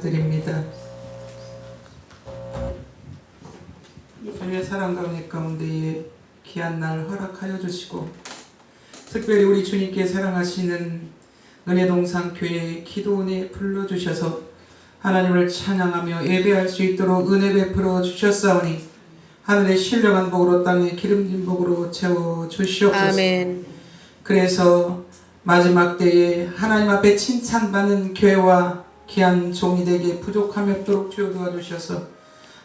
드립니다. 주님의 사랑 가운데 가운데에 귀한 날 허락하여 주시고 특별히 우리 주님께 사랑하시는 은혜동산 교회 기도원에 불러주셔서 하나님을 찬양하며 예배할 수 있도록 은혜 베풀어 주셨사오니 하늘의 신령한 복으로 땅의 기름진 복으로 채워 주시옵소서. 아멘. 그래서 마지막 때에 하나님 앞에 칭찬받는 교회와 귀한 종이 되게 부족함이 없도록 주여 도와주셔서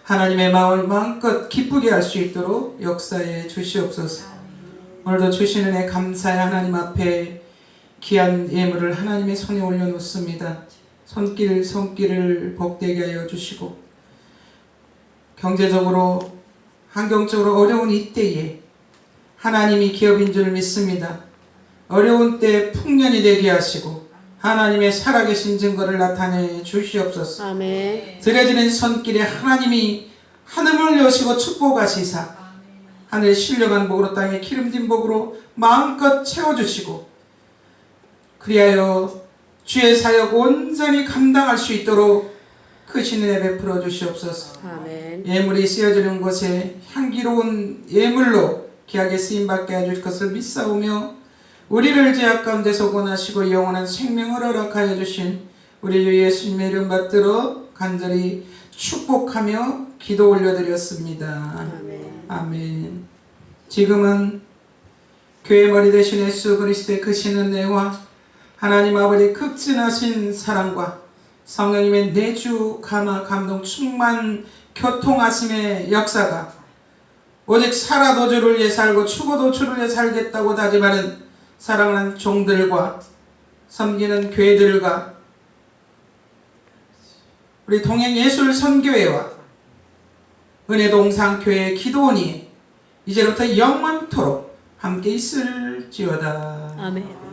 하나님의 마음을 마음껏 기쁘게 할 수 있도록 역사해 주시옵소서. 오늘도 주시는 애 감사의 하나님 앞에 귀한 예물을 하나님의 손에 올려놓습니다. 손길 손길을 복되게 하여 주시고 경제적으로 환경적으로 어려운 이때에 하나님이 기업인 줄 믿습니다. 어려운 때 풍년이 되게 하시고 하나님의 살아계신 증거를 나타내 주시옵소서. 아멘. 드려지는 손길에 하나님이 하늘을 여시고 축복하시사 하늘 신령한 복으로 땅에 기름진 복으로 마음껏 채워주시고 그리하여 주의 사역 온전히 감당할 수 있도록 크신 은혜 베풀어 주시옵소서. 아멘. 예물이 쓰여지는 곳에 향기로운 예물로 귀하게 쓰임받게 해줄 것을 믿사오며 우리를 죄악 가운데서 권하시고 영원한 생명을 허락하여 주신 우리 주 예수님의 이름 받들어 간절히 축복하며 기도 올려드렸습니다. 아멘. 아멘. 지금은 교회 머리 대신 예수 그리스도의 크신 은혜와 하나님 아버지 극진하신 사랑과 성령님의 내주 감화 감동 충만 교통하심의 역사가 오직 살아도 주를 위해 살고 죽어도 주를 위해 살겠다고 다짐하는 사랑하는 종들과 섬기는 교회들과 우리 동행 예술 선교회와 은혜동상 교회 기도원이 이제부터 영원토록 함께 있을지어다. 아멘.